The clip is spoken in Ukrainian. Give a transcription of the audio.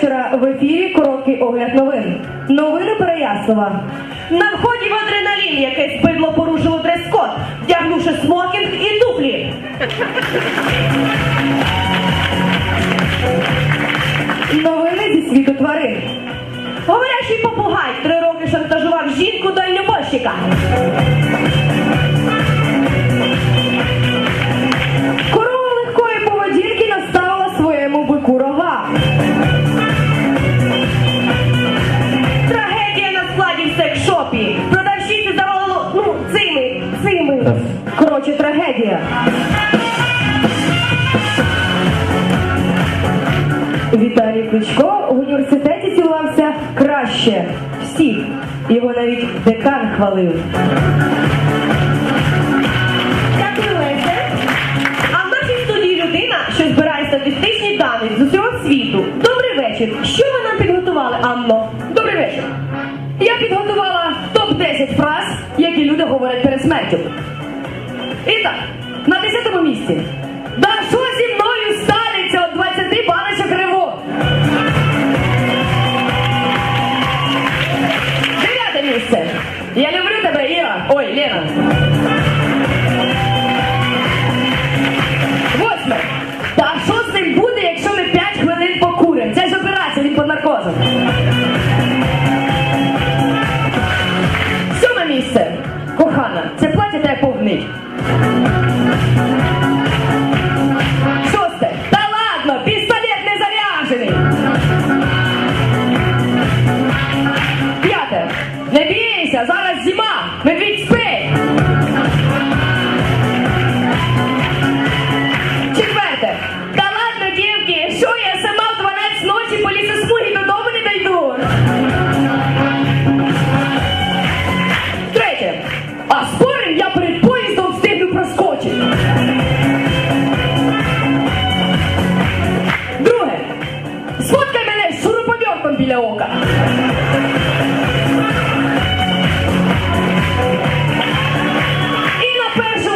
Вечора. В ефірі короткий огляд новин. Новини Переяслава. На вході в адреналін, якесь бидло порушило дрес-код, вдягнувши туфлі. Новини зі світу тварин. Говорящий попугай три роки шантажував жінку дальнобойщика. Корова легкої поведінки наставила своєму бику рога. Трагедія на складі в секс-шопі. Продавщиці завалило, ну, цими, цими. Коротше, трагедія. Кличко в університеті цілувався краще всіх. Його навіть декан хвалив. Дякую, Леся. А в нашій студії людина, що збирає статистичні дані з усього світу. Добрий вечір. Що ви нам підготували, Анно? Добрий вечір. Я підготувала топ-10 фраз, які люди говорять перед смертю. І так, на 10-му місці. Да що Восьме. Та що з ним буде, якщо ми 5 хвилин покуримо? Це ж операція, він під наркозом. Сьоме місце. Кохана. Це платять як повний. Шосте. Та ладно, пістолет не заряджений. П'яте. Не бійся, зараз зима. Медвідь ろうか。今ペー。ス